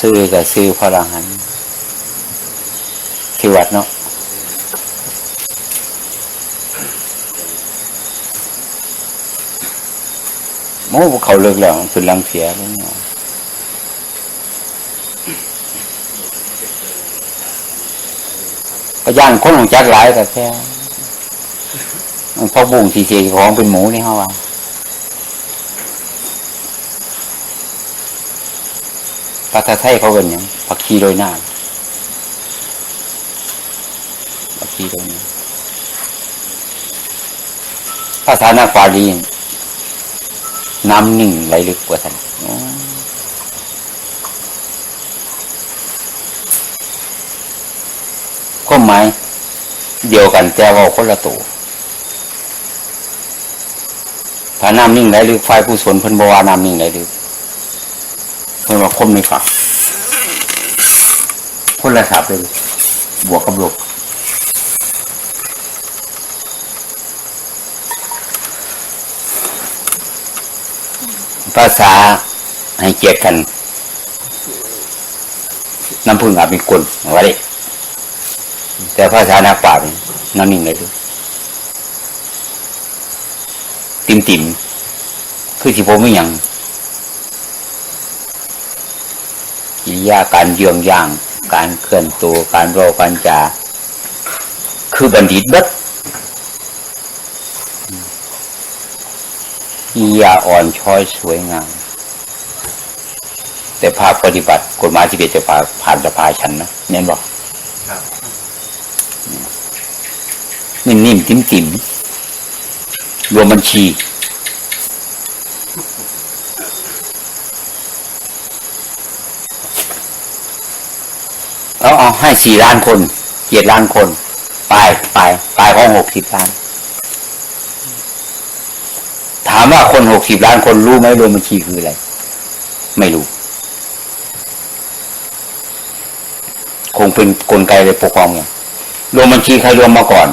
ซื้อกับซื้อพระอรหันต์ที่วัดเนาะโม้เขาเลิกแล้วคือลังเสียแล้วเนาะก็ย่างคนของจักหลายแต่แค่พอบุ้งสีเสียของเป็นหมูนี่เขาว่าาษาไทยเขาเป็นหยังผักชีโรยหน้าผักชีโรยหน้าภาษาหน้าปาลีน้ำนิ่งไหลลึกกว่าท่านอ๋อมหมายเดียวกันแต่ว่าคนละตัวถ้าน้ำนิ่งไหลลึกไฟผู้สนพิ่นบวาน้ำนิ่งไหลลึก คมในฝัก คนละสับเลยบวกกับลบภาษาให้เกียรติกัน น้ำพึ่งอาจมีกลเอาไว้ดิแต่ภาษานักปราชญ์นี่นั่นนิ่งเลยดูติ่มติ่มคือที่ผมไม่ยัง ริยาการเยืองย่าง การเคลื่อนตัวการรอการจา คือบัณฑิตเบิดกิริยาอ่อนช้อยสวยงาม แต่ภาคปฏิบัติกฎหมายที่เป็นจะผ่านผ่านสภาฉันนะเนี่ยบอกครับนิ่มๆติ่มๆ รวมบัญชี แล้วเอา ให้สี่ล้านคนเจ็ดล้านคนไปลายปลายปของหกสิบล้าน ถามว่าคนหกสิบล้านคนรู้ไหมรวมบัญชีคืออะไร ไม่รู้ คงเป็นกลไกเลยปกครองไงรวมบัญชีใครรวมมาก่อน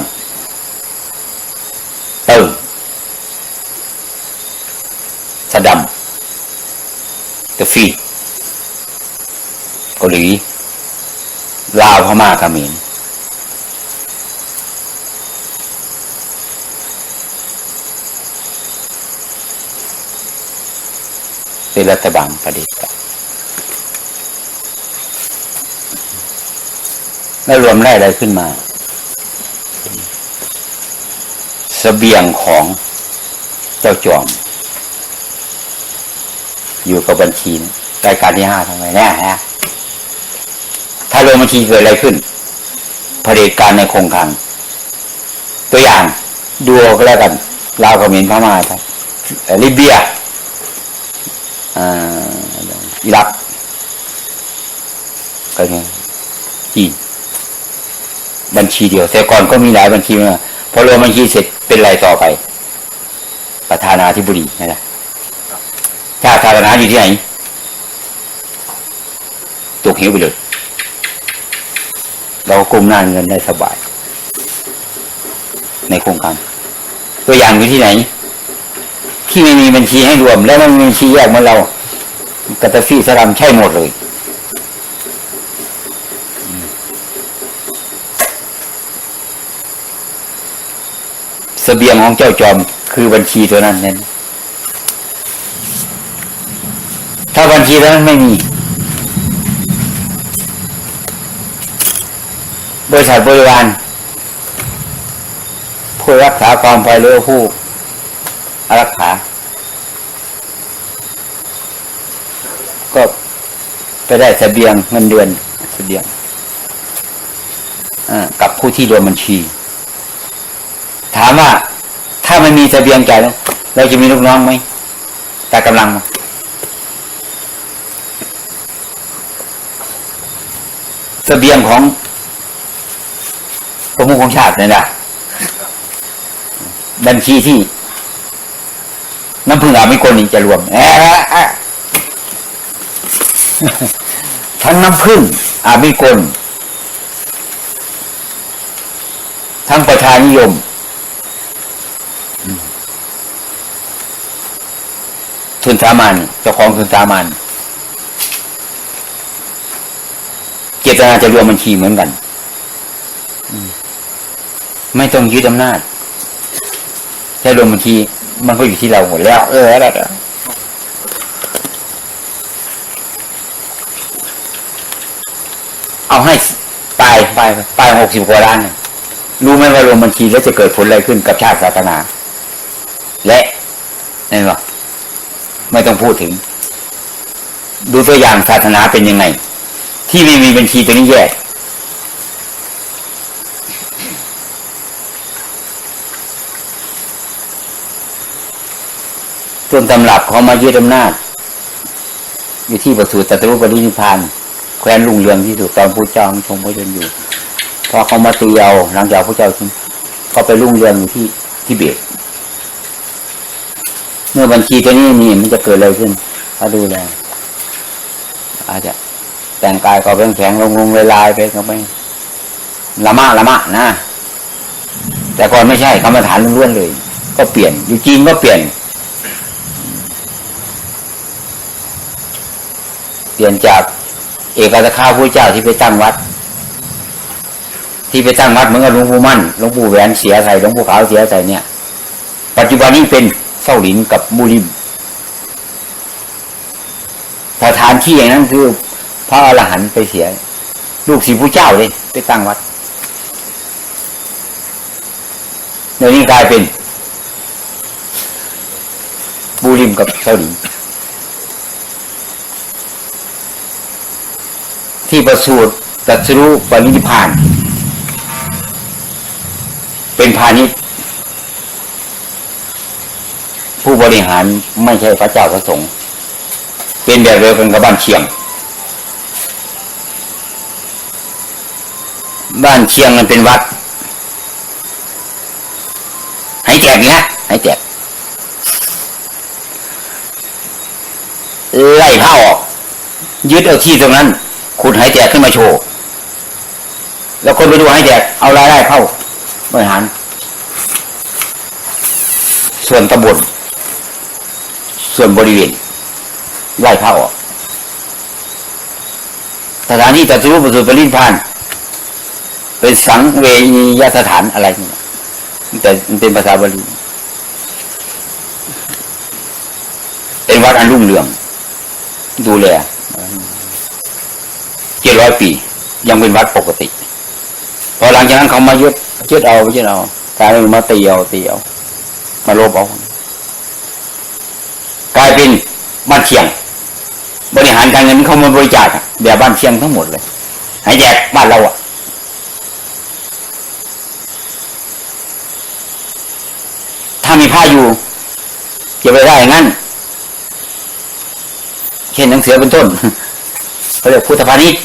เติมสะดำกาฟีเกาหลี ลาวพม่าเขมรเป็นรัฐบาลประเด็จการแล้วรวมได้อะไรขึ้นมาสเสบียงของเจ้าจอม อยู่กับบัญชีนะรายการที่ห้าทำไมแน่ฮะ ถ้ารวมบัญชีเกิดอะไรขึ้นเผด็จการในโครงการตัวอย่างดูก็แล้วกันลาวเขมรพม่าไทยเอลิเบียอ่าอิรักก็ไงจีนบัญชีเดียว แต่ก่อนก็มีหลายบัญชีมาพอรวมบัญชีเสร็จเป็นไรต่อไป ประธานาธิบดีนั่นแหละชาติศาสนาอยู่ที่ไหนตกเหวไปเลย เรากุมหน้าเงินได้สบาย ในโครงการ ตัวอย่างอยู่ที่ไหน ที่ไม่มีบัญชีให้รวม และไม่มีบัญชีแยกเหมือนเรากาตาฟีสลัมใช่หมดเลยเสบียงของเจ้าจอมคือบัญชีตัวนั้นเน้น ถ้าบัญชีตัวนั้นไม่มี บริษัทบริวารผู้รักษาความปลอดภัยหรือผู้อรักขาก็ไปได้เสบียงเงินเดือนเสบียงกับผู้ที่รวมบัญชี ถามว่าถ้าไม่มีเสบียงใจแล้วเราจะมีลูกน้องไหมแต่กำลังเสบียงของ มุขของชาติเนี่ยนะบัญชีที่ น้ำพึ่งอาไม่คนนี้จะรวมแอะแอะทั้งน้ำพึ่งอาไม่กลทั้งประชานิยม ทุนสามัญเจ้าของทุนสามัญตนาจะรวมบัญชีเหมือนกันอืม ไม่ต้องยึดอำนาจแค่รวมบัญชีมันก็อยู่ที่เราหมดแล้ว เอออะไรอะเอาให้ตายไปตายหกสิบกว่าล้านรู้ไหมว่ารวมบัญชีแล้วจะเกิดผลอะไรขึ้นกับชาติศาสนา และนี่หรอไม่ต้องพูดถึง ดูตัวอย่างศาสนาเป็นยังไง ที่ไม่มีบัญชีตัวนี้แย ต้นตำรับเขามายึดอำนาจ อยู่ที่ประสูติตรัสรู้ปรินิพานแคว้นลุงเรืองที่สุดตอนพระเจ้าทรงพระชนอยู่พอเขามาตีเอาหลังจากพระเจ้าก็ไปรุ่งเรืองอยู่ที่ทิเบตเมื่อบัญชีตัวนี้มีมันจะเกิดอะไรขึ้นเขาดูแลอาจจะแต่งกายก็เป็นแข็งลงลงลายลายไปก็ไปละมะละมะนะแต่ก่อนไม่ใช่กรรมฐานล้วนเลย ก็เปลี่ยนอยู่จีนก็เปลี่ยน เปลี่ยนจากเอกอัครข้าพระเจ้าที่ไปตั้งวัด ที่ไปตั้งวัดเหมือนกับหลวงปู่มั่นหลวงปู่แหวนเสียใส่หลวงปู่ขาวเสียใส่เนี่ย ปัจจุบันนี้เป็นเส้าหลินกับมูริมสถานที่อย่างนั้นคือพระอรหันต์ไปเสีย ลูกศิษย์ผู้เจ้าเลยไปตั้งวัดเดี๋ยวนี้กลายเป็นบูริมกับเส้าหลิน ที่ประสูติตรัสรู้ปรินิพาน เป็นพาณิชย์ผู้บริหารไม่ใช่พระเจ้าพระสงฆ์เป็นแบบเดียวกันกับบ้านเชียง บ้านเชียงมันเป็นวัดให้แจกนี้ยให้แจกไล่ผ้าออก ยึดเอาที่ตรงนั้น ขุดหายแตกขึ้นมาโชว์แล้วคนไปดูหายแตกเอารายได้เข้าบริหาร ส่วนตำบลส่วนบริเวณไล่เข้าออกสถานที่ตัดสู้ประสูติปรินิพพาน เป็นสังเวยยสถานอะไรนี่แต่มันเป็นภาษาบาลีเป็นวัดอันรุ่งเรือง ดูแล เจ็ดร้อยปี ยังเป็นวัดปกติ พอหลังจากนั้นเขามายึดยึดเอายึดเอากลายเป็นมาตีเอาตีเอามาลบเอากลายเป็นบ้านเชียง บริหารการเงินเขามาบริจาคแบบบ้านเชียงทั้งหมดเลยให้แยกบ้านเราอะถ้ามีผ้าอยู่เก็บไว้ได้อย่างนั้นเช่นหนังเสือเป็นต้นเขาเรียกพุทธพาณิชย์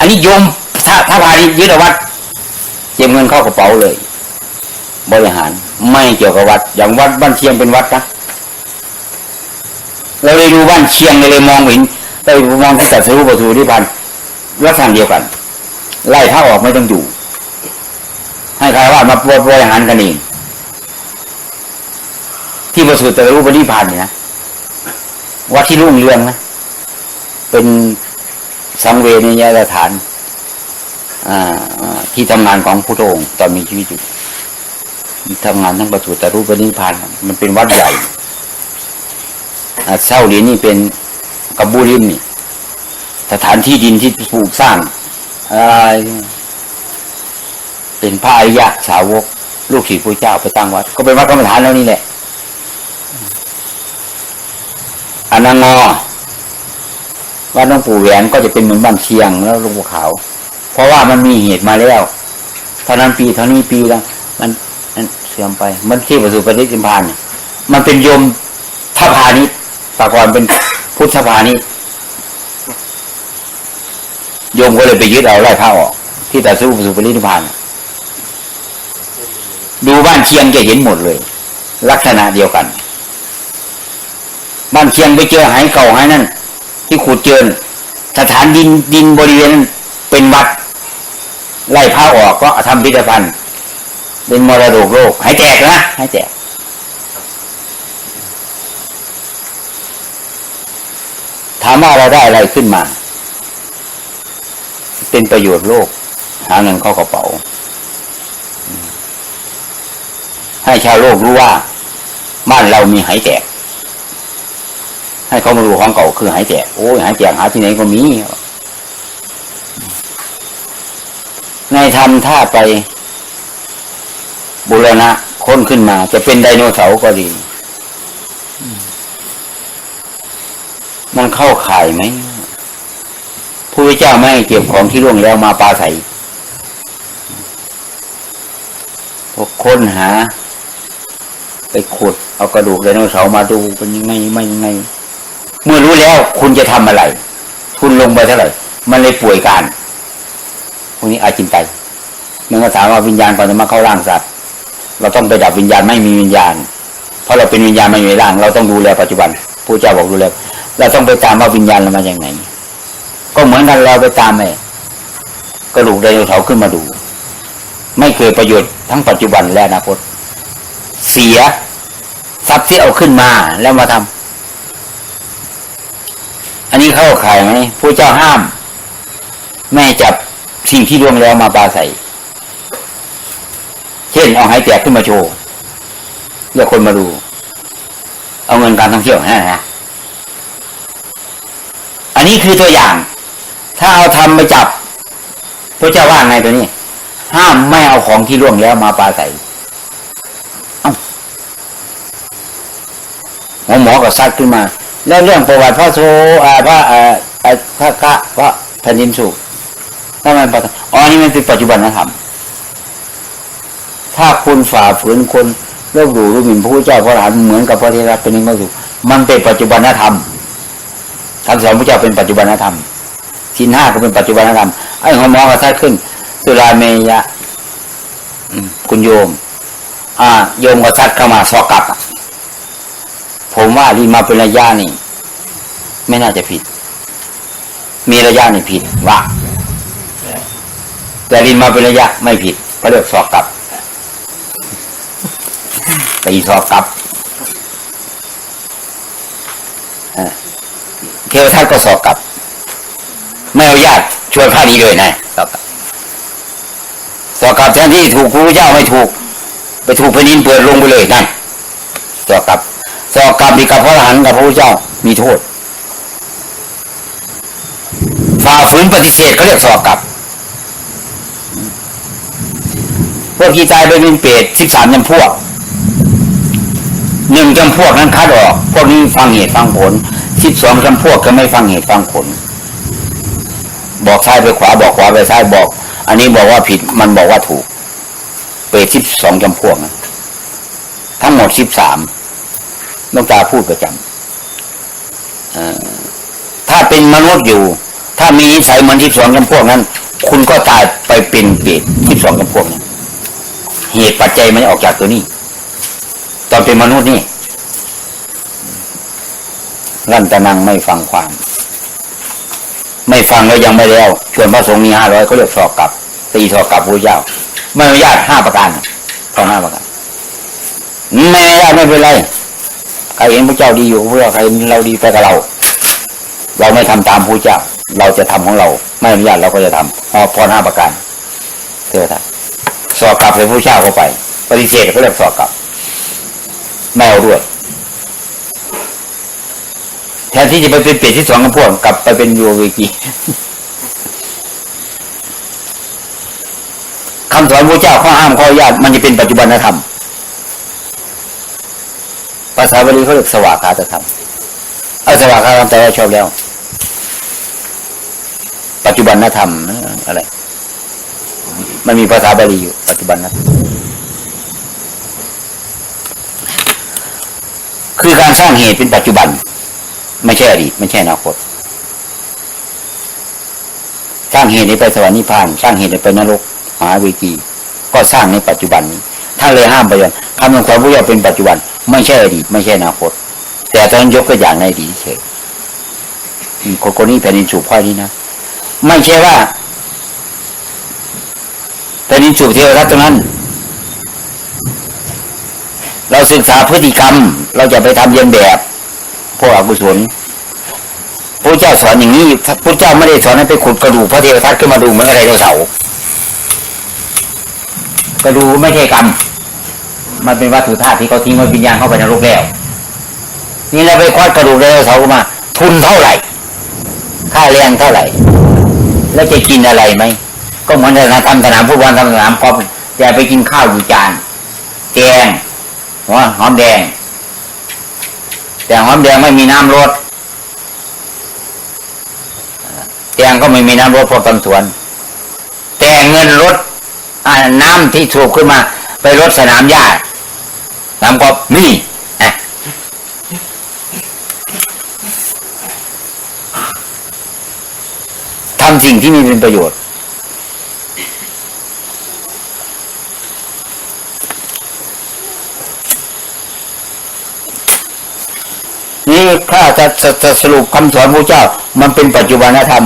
อันนี้โยมถ้าถ้าพาณิชย์ยึดวัดเก็บเงินเข้ากระเป๋าเลย บริหารไม่เกี่ยวกับวัด อย่างวัดบ้านเชียงเป็นวัดนะเราเลยดูบ้านเชียงเลยมองเห็นไปมองที่ตัดสู้ประตูที่พันลักษณะเดียวกัน ไล่ถ้าออกไม่ต้องอยู่ให้ใครว่ามาบริหารกันเองที่ประสูติตรู้ปฏิพันเนี่ยนะวัดที่รุ่งเรืองนะเป็น สังเวชนียสถานที่ทำงานของพระองค์ตอนมีชีวิตอยู่ทำงานทั้งประสูติรูปนิพพานมันเป็นวัดใหญ่เศร้าเหรียญนี่เป็นกับบูริมนี่สถานที่ดินที่ปลูกสร้างอะไรเป็นพระอริยะสาวก ลูกศิษย์พระเจ้าไปตั้งวัด ก็เป็นวัดกรรมฐานแล้วนี่แหละอนังงอ วัดหลวงปู่แหวนก็จะเป็นเหมือนบ้านเชียงแล้วลงปู่ขา เพราะว่ามันมีเหตุมาแล้วเท่านั้นปีเท่านี้ปีแล้ว มันมันเสื่อมไป มันที่ประสูติปฏิจิมพานมันเป็นโยมทพานิชแต่ก่อนเป็นพุทธพานิโยมก็เลยไปยึดเอาไล่ผ้าออกที่แต่สู้ประสูติปฏิจิมพานดูบ้านเชียงจะเห็นหมดเลย ลักษณะเดียวกัน บ้านเชียงไปเจอหายเก่าหายนั่น ที่ขุดเจอสถานดินดินบริเวณนั้นเป็นวัด ไล่ผ้าออกก็ทำพิพิธภัณฑ์ เป็นมรดกโลกให้แจกนะให้แจกถามว่าเราได้อะไรขึ้นมา เป็นประโยชน์โลก หาเงินเข้ากระเป๋า ให้ชาวโลกรู้ว่า บ้านเรามีหายแตก ให้เขามาดูของเก่าคือหายแตกโอ้ยหายแตกหาที่ไหนก็มี ในธรรมถ้าไปบุรณะค้นขึ้นมา จะเป็นไดโนเสาร์ก็ดี มันเข้าข่ายไหมผู้เจ้าไม่เก็บของที่ล่วงแล้วมาปาใส่พวกค้นหา ไปขุดเอากระดูกไดโนเสาร์มาดูเป็นยังไงไม่ยังไง เมื่อรู้แล้วคุณจะทำอะไรทุนลงไปเท่าไหร่ มันเลยป่วยการพวกนี้อาจินไตมันก็ถามว่าวิญญาณก่อนจะมาเข้าร่างสัตว์เราต้องไปดับวิญญาณไม่มีวิญญาณ เพราะเราเป็นวิญญาณไม่อยู่ในร่าง เราต้องดูแลปัจจุบันผู้เจ้าบอกดูแลเราต้องไปตามว่าวิญญาณเรามาอย่างไหน ก็เหมือนกันเราไปตามไอ้กระดูกไดโนเสาร์ขึ้นมาดู ไม่เกิดประโยชน์ทั้งปัจจุบันและอนาคต เสียทรัพย์ที่เอาขึ้นมาแล้วมาทำ อันนี้เข้าข่ายไหมผู้เจ้าห้ามแม่จับสิ่งที่ล่วงแล้วมาปาใส่ เช่นเอาหายแตกขึ้นมาโชว์เรียกคนมาดู เอาเงินการท่องเที่ยวนะฮะอันนี้คือตัวอย่าง ถ้าเอาทำไปจับพระเจ้าว่าไงตัวนี้ ห้ามไม่เอาของที่ล่วงแล้วมาปาใส่หมอหมอก็ซัดขึ้นมา แล้วเรื่องประวัติพระโซอาพระอ่าพระกะพระแผ่นดินสุขถ้ามันปฏิอ๋อนี่มันเป็นปัจจุบันธรรมถ้าคุณฝ่าฝืนคนเลิกดูรู้หมิ่นพระพุทธเจ้าพระอรหันต์เหมือนกับพระเทระเป็นนิมสุขมันเป็นปัจจุบันธรรมคำสอนพระเจ้าเป็นปัจจุบันธรรมสินห้าก็เป็นปัจจุบันธรรมไอ้หัวมอก็ซัดขึ้นสุราเมยะคุณโยม อ่า โยมก็ซัดเข้ามาสอกกลับอะ ผมว่ารีมาเป็นระยะนี่ ไม่น่าจะผิด มีระยะนี่ผิดว่าแต่รีมาเป็นระยะไม่ผิดเขาเรียกสอบกลับตีสอบกลับเทวทัตก็สอบกลับ ไม่เอาญาตชวนพระนี้เลยนะสอบกลับสอบกลับแทนที่ถูกพระพุทธเจ้าไม่ถูก ไปถูกแผ่นดินเปิดลงไปเลยนั่นสอบกลับ สอบกลับอีกกับพระอรหันต์กับพระพุทธเจ้ามีโทษฝ่าฝืนปฏิเสธเขาเรียกสอบกลับพวกที่ตายไปเป็นเปรตสิบสามจำพวกหนึ่งจำพวกนั้นคัดออก พวกนี้ฟังเหตุฟังผลสิบสองจำพวกก็ไม่ฟังเหตุฟังผล บอกซ้ายไปขวาบอกขวาไปซ้ายบอก อันนี้บอกว่าผิดมันบอกว่าถูก เปรตสิบสองจำพวกนะทั้งหมดสิบสาม หลวงตาพูดประจำเอ่อถ้าเป็นมนุษย์อยู่ ถ้ามีนิสัยเหมือนที่สองจำพวกนั้น คุณก็ตายไปเป็นเปรตที่สองจำพวกนั้นเหตุปัจจัยมันออกจากตัวนี้ ตอนเป็นมนุษย์นี่รั่นตะนังไม่ฟังความ ไม่ฟังแล้วยังไม่แล้วชวนพระสงฆ์มีห้าร้อยเขาเรียกสอบกลับตีสอบกลับพระเจ้าไม่อนุญาตห้าประการต้อห้าประการไม่อนุญาตไม่เป็นไร ครเห็นพระเจ้าดีอยู่เพื่อใครเห็นเราดีไปกับเรา เราไม่ทำตามพระเจ้า เราจะทำของเรา ไม่อนุญาตเราก็จะทำพอพรห้าประการเท่านั้สอบกลับให้พระเจ้าเข้าไป ปฏิเสธเขาเรียกสอบกลับไม่เอาด้วยแทนที่จะไปเป็นเปรตที่สองกับพวกกลับไปเป็นยูเวกีคำสอนพระเจ้าข้อห้ามข้อญาตมันจะเป็นปัจจุบันธรรม ภาษาบาลีเขาเรียกสวากาตธรรมเอาสวากาธรรมแต่ว่าชอบแล้ว ปัจจุบันนธรรมอะไร มันมีภาษาบาลีอยู่ ปัจจุบันนธรรมคือการสร้างเหตุเป็นปัจจุบัน ไม่ใช่อดีตไม่ใช่อนาคต สร้างเหตุในไปสวรรค์นิพพาน สร้างเหตุในไปนรกมหาเวทีก็สร้างในปัจจุบันนี้ถ้าเลยห้ามไปเลยคำสอนพระเจ้าเป็นปัจจุบัน ไม่ใช่อดีตไม่ใช่อนาคต แต่ตอนยกตัวอย่างในอดีตเฉยคนคนนี้แผ่นดินสูบพ่อนี้นะไม่ใช่ว่าแผ่นดินสูบเทวทัตตรงนั้น เราศึกษาพฤติกรรม เราจะไปทำเลียนแบบพวกอกุศลพระเจ้าสอนอย่างนี้พระเจ้าไม่ได้สอนให้ไปขุดกระดูกพระเทวทัตขึ้นมาดูเหมือนอะไรเสาร์กระดูกไม่ใช่กรรม มันเป็นวัตถุธาตุที่เขาทิ้งไว้วิญญาณเข้าไปในโลกแล้ว นี่เราไปควัดกระดูกไดโนเสาร์มา ทุนเท่าไหร่ ค่าแรงเท่าไหร่ แล้วจะกินอะไรไหม ก็เหมือนเราทำสนามฟุตบอลทำสนามกอล์ฟจะไปกินข้าวอยู่จานแกงหัวหอมแดง แต่หอมแดงไม่มีน้ำรสแกงก็ไม่มีน้ำรสเพราะตำสวน แต่เงินรถน้ำที่ถูกขึ้นมาไปรถสนามหญ้า น้ำก็มีอะทำสิ่งที่มีเป็นประโยชน์ นี่ข้าจะจะจะสรุปคำสอนพระเจ้า มันเป็นปัจจุบันธรรม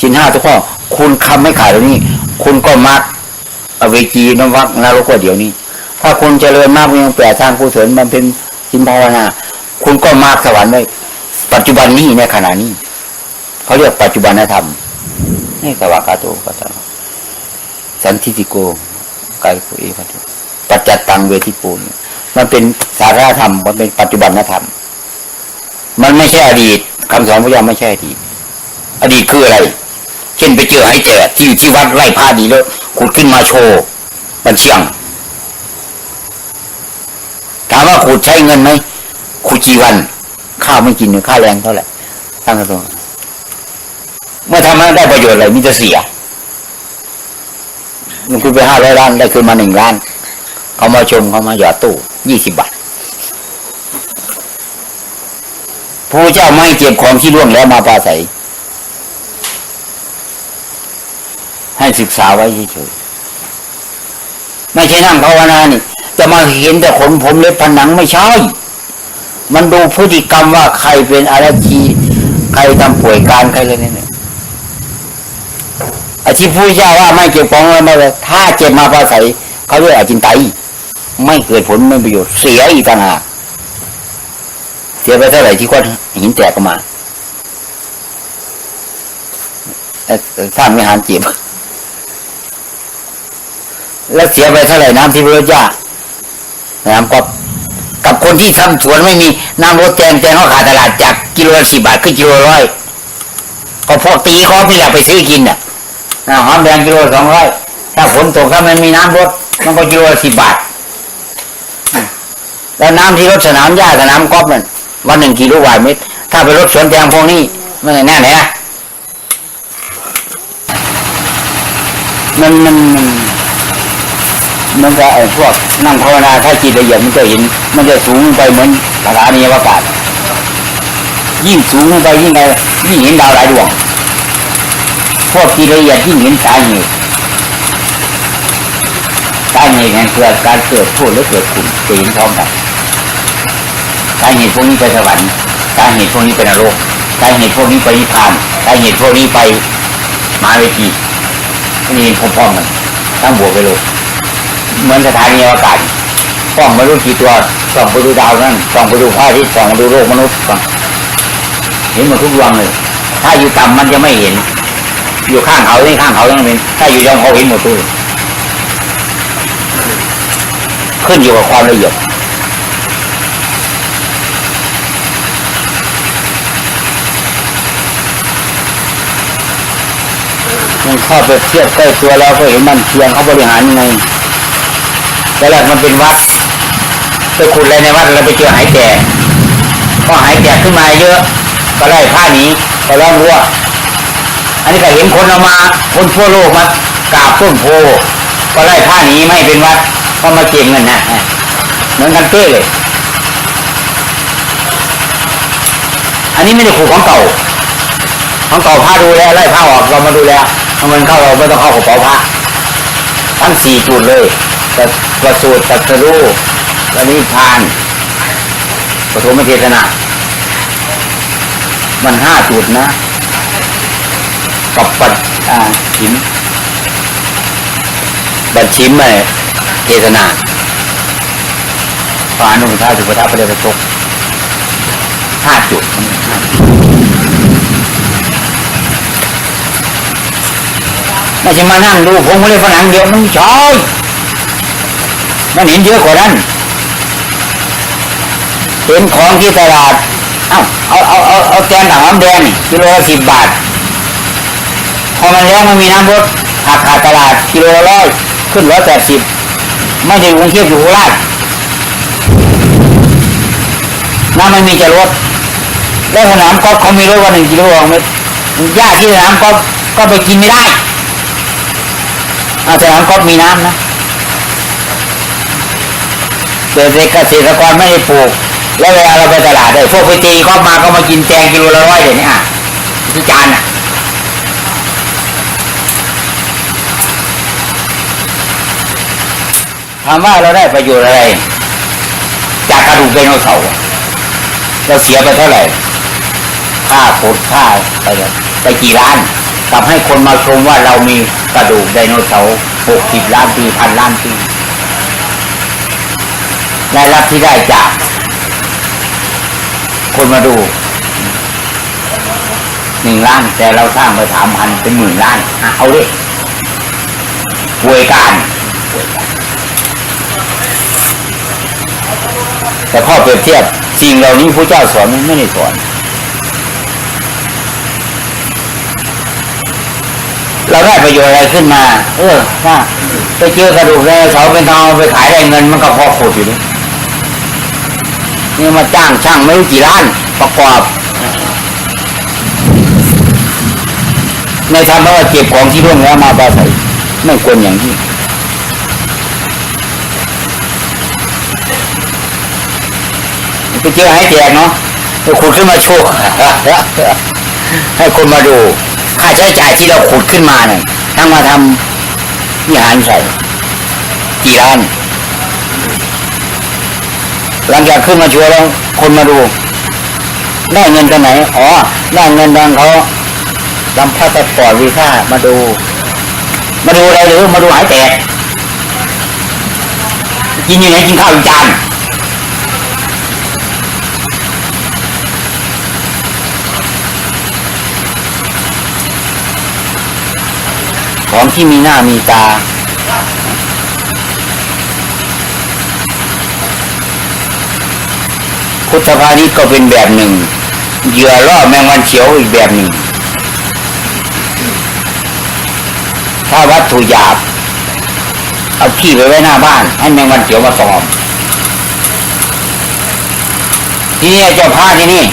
ชิ้นห้าทุกข้อ คุณคำไม่ขาดตรงนี้ คุณก็มักอเวจีนวักนรกก็เดี๋ยวนี้ ถ้าคุณเจริญมากยังแปลทางกุศลมันเป็นสินภาวนา คุณก็มากสวรรค์ไว้ปัจจุบันนี้ในขณะนี้เขาเรียกปัจจุบันธรรมนี่สวากาโตปัตตาสันทิติโกไกโกเอปัจจุปัจจตตังเวทิปูนมันเป็นสาระธรรม มันเป็นปัจจุบันธรรม มันไม่ใช่อดีตคำสอนพระเจ้าไม่ใช่อดีต อดีตคืออะไร เช่นไปเจอไอ้แจกที่อยู่ที่วัดไร่พาดีแล้วขุดขึ้นมาโชว์มันเชียงามว่าขุดใช้เงินไหมขุดกี่วัน ข้าวไม่กินเนี่ยค่าแรงเท่าไหร่ตั้งกระทรวงเมื่อทำแล้วได้ประโยชน์อะไรมีแต่เสียลงทุนไปห้าร้อยล้านได้คืนมาหนึ่งล้าน เขามาชมเขามาหยอดตู้ยี่สิบบาทพระเจ้าไม่เก็บของที่ล่วงแล้วมาปราศัย ให้ศึกษาไว้เฉยๆไม่ใช่นั่งภาวนานี่ จะมาเห็นแต่ขนผมเล็บผนังไม่ใช่ มันดูพฤติกรรมว่าใครเป็นอะไรจีใครทำป่วยการใครเลยเนี่ยอาชีพผู้เจ้าว่าไม่เก็บของอะไรมาเลยถ้าเจ็บมาปราศัยเขาเรียกอาจินไตไม่เกิดผลไม่ประโยชน์เสียอีกต่างหากเสียไปเท่าไหร่ที่คนหินแตกออกมาสร้างวิหารจีบ แล้วเสียไปเท่าไหร่น้ำที่พระเจ้า น้ำก็กับคนที่ทำสวนไม่มีน้ำรถแจงแจงเขาขาดตลาดจากกิโลละสิบบาทขึ้นกิโลร้อยก็พวกตีคอพี่อยากไปซื้อกินน่ะหอมแดงกิโลสองร้อยถ้าฝนตกถ้ามันมีน้ำรถมันก็กิโลละสิบบาทแล้วน้ำที่รถสนามหญ้าสนามกอล์ฟนั่นวันหนึ่งกี่ลูกวายเม็ดถ้าไปรถสวนแตงพวกนี้มันแน่ไหนอะมันมัน มันมันก็ไอ้พวกนั่งภาวนาถ้าจิตละเอียดมันจะเห็น มันจะสูงไปเหมือนสถานีอวกาศยิ่งสูงไปยิ่งไงยิ่งเห็นดาวหลายดวงพวกจิตละเอียดยิ่งเห็นสาเหตุสาเหตุแห่งเกิดการเกิดโทษหรือเกิดคุณจะเห็นพร้อมกันสาเหตุพวกนี้ไปสวรรค์สาเหตุพวกนี้ไปนรกสาเหตุพวกนี้ไปนิพพานสาเหตุพวกนี้ไปมาเวทีนี่พร้อมๆกันตั้งบวกไปเลย เหมือนสถานีอวกาศส่องไมาดูกี่ตัวส่องไปดูดาวนั่นส่องไปดูพระอาทิตย์ส่องไปดูโลกมนุษย์ส่องเห็นหมดทุกดวงเลย ถ้าอยู่ต่ำมันจะไม่เห็น อยู่ข้างเขานี่ข้างเขายังเห็นถ้าอยู่ยองเขาเห็นหมดทุกขึ้นอยู่กับความละเอียดมันเข้าไปเทียบใกล้ตัวเราก็เห็นมันเพียงเขาบริหารยังไง แต่แรกมันเป็นวัดไปขุดอะไรในวัดเราไปเจอหายแตกพอหายแตกขึ้นมาเยอะก็ไล่ผ้าหนีก็ร้องวัวอันนี้ก็เห็นคนเอามาคนทั่วโลกมากราบต้นโพก็ไล่ผ้าหนีไม่เป็นวัดก็มาเก่งกันนะเหมือนกันเต้เลยอันนี้ไม่ได้ขู่ของเก่าของเก่าผ้าดูแลไล่ผ้าออกเรามาดูแลเอาเงินเข้าเราไม่ต้องเข้ากระเป๋าผ้าทั้งสี่จุดเลยแต่ ประสูตรตัสรู้ะนิพานปฐมเทศนามันห้าจุดนะ กับปัดอาชิมบัดชิมเลยเทศนาฟานุท่าสุภทาประเดประชกห้าจุดไม่ใช่มานั่งดูผมไม่ได้ฝรั่งเดียวมันชอย มันเห็นเยอะกว่านั้นเห็นของที่ตลาดเอาเอาเอาเอาเอาแกงถังน้ำแดงกิโลละสิบบาท พอมันแล้วมันมีน้ำรถหักขาดตลาดกิโลละร้อยขึ้นร้อยแปดสิบไม่ได้กรุงเทพอยู่โคราชน้ำไม่มีจะรถแล้วสนามกอฟเขามีรถวันหนึ่งกิโลกรัมเมตรญาติที่สนามกอฟก็ไปกินไม่ได้อาสนามกอฟมีน้ำนะ เกษตรกรไม่ได้ปลูก แล้วเวลาเราไปตลาดเลยพวกไปตีกอล์ฟมาก็มากินแตงกิโลละร้อยเดี๋ยวนี้อะที่จานอะถามว่าเราได้ประโยชน์อะไร จากกระดูกไดโนเสาร์เราเสียไปเท่าไหร่ค่าโคตรค่าไปไปกี่ล้านทำให้คนมาชมว่าเรามีกระดูกไดโนเสาร์หกสิบล้านปีพันล้านปี รายรับที่ได้จาก คนมาดูหนึ่งล้าน แต่เราสร้างไปสามพันเป็นหมื่นล้านอะเอาดิป่วยการ แต่ข้อเปรียบเทียบสิ่งเหล่านี้พระเจ้าสอนไม่ได้สอน เราได้ประโยชน์อะไรขึ้นมา เออถ้าไปเจอกระดูกไดโนเสาร์เป็นทองไปขายได้เงินมันก็พอโคตรอยู่นี่ นี่มาจ้างช่างไม่รู้กี่ล้านประกอบ ในทำเพราะว่าเก็บของที่ร่วงแล้วมาปราศัยไม่ควรอย่างนี้ไปเจอให้แจกเนาะไปขุดขึ้นมาโชว์ให้คนมาดู ค่าใช้จ่ายที่เราขุดขึ้นมาเนี่ยทั้งมาทำวิหารใส่กี่ล้าน หลังจากขึ้นมาโชว์แล้วคนมาดู ได้เงินตอนไหน อ๋อ ได้เงินตอนเขาทำพาสปอร์ตวีซ่ามาดู มาดูอะไรหรือมาดูหายแตกกินยังไงกินข้าวอีกจานของที่มีหน้ามีตา พุทธพาณิชย์ก็เป็นแบบหนึ่งเหยื่อล่อแมงวันเขียวอีกแบบหนึ่ง ถ้าวัตถุหยาบ เอาขี้ไปไว้หน้าบ้าน ให้แมงวันเขียวมาตอมที่นี่จ้าพระที่นี่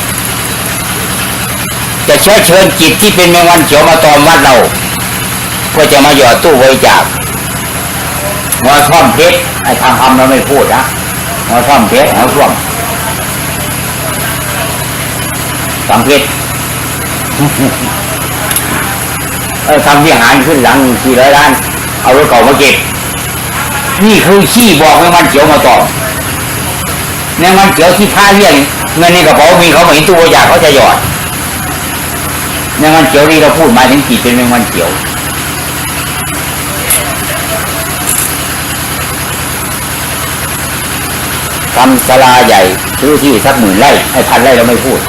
จะเชื้อเชิญจิตที่เป็นแมงวันเขียวมาตอมวัดเราก็จะมาหยอดตู้บริจาคหัวท่อมเพชรไอ้ทำคำเราไม่พูดนะหัวท่อมเพชรหัวท่อม ทำเพชรเออทำวิหารขึ้นหลังสี่ร้อยล้าน เอารถเก่ามาเก็บ นี่คือขี้บอกแมงวันเขียวมาตอมแมงวันเขียวที่พาเลี้ยงเงินในกระเป๋ามีเขาไม่เห็นตู้บริจาคเขาจะหยอดแมงวันเขียวนี่เราพูดมาถึงจิตเป็นแมงวันเขียวทำศาลาใหญ่ซื้อที่สักหมื่นไร่ให้พันไร่เราไม่พูด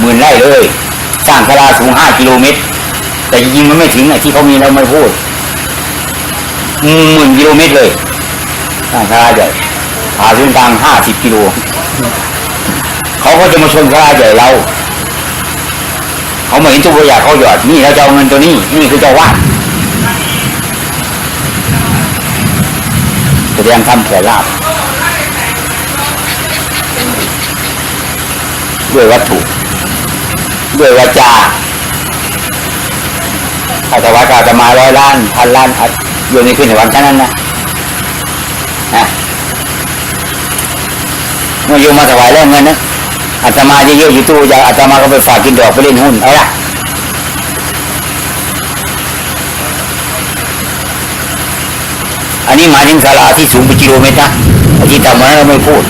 หมื่นไร่เลย สร้างศาลาสูงห้ากิโลเมตร แต่จริงมันไม่ถึงไอ้ที่เขามีเราไม่พูดหมื่นกิโลเมตรเลยสร้างศาลาใหญ่ผ่าศูนย์กลางห้าสิบกิโลเขาก็จะมาชนศาลาใหญ่เราเขาไม่เห็นตัวบริยาเขาหยอดนี่เราจะเอาเงินตัวนี้ นี่คือเจ้าวาดแสดงทำแก่ลาบ ด้วยวัตถุ ด้วยวาจาถ้าถวายกาจะมาร้อยล้านพันล้านอัดโยนในขึ้นในวันแค่นั้นนะนะเมื่อโยมมาถวายแล้วเงินนะอาตมาเยอะๆอยู่ตู้อยากอาตมาก็ไปฝากกินดอกไปเล่นหุ้นเอาละอันนี้หมายถึงศาลาที่สูงเป็นกิโลเมตรนะอ้ที่ทำมาเราไม่พูด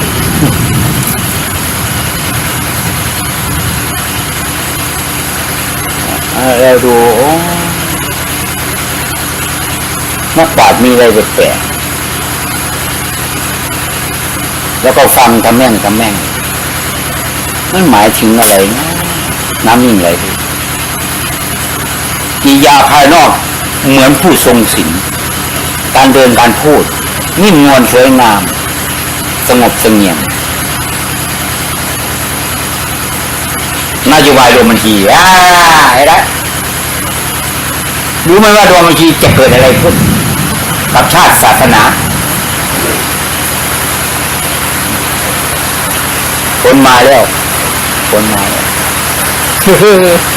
อ่า เราดูโอ้นักปราชญ์มีอะไรแปลกๆแล้วก็ฟังทำแม่งทำแม่งมันหมายถึงอะไรนะน้ำนิ่งไหลกิยาภายนอกเหมือนผู้ทรงศีลการเดินการพูดนิ่มนวลสวยงาม สงบเสงี่ยมนโยบายรวมบัญชีอ่าไอ้ละ รู้ไหมว่าดวงบัญชีจะเกิดอะไรขึ้นกับชาติศาสนา คนมาแล้ว คนมาแล้ว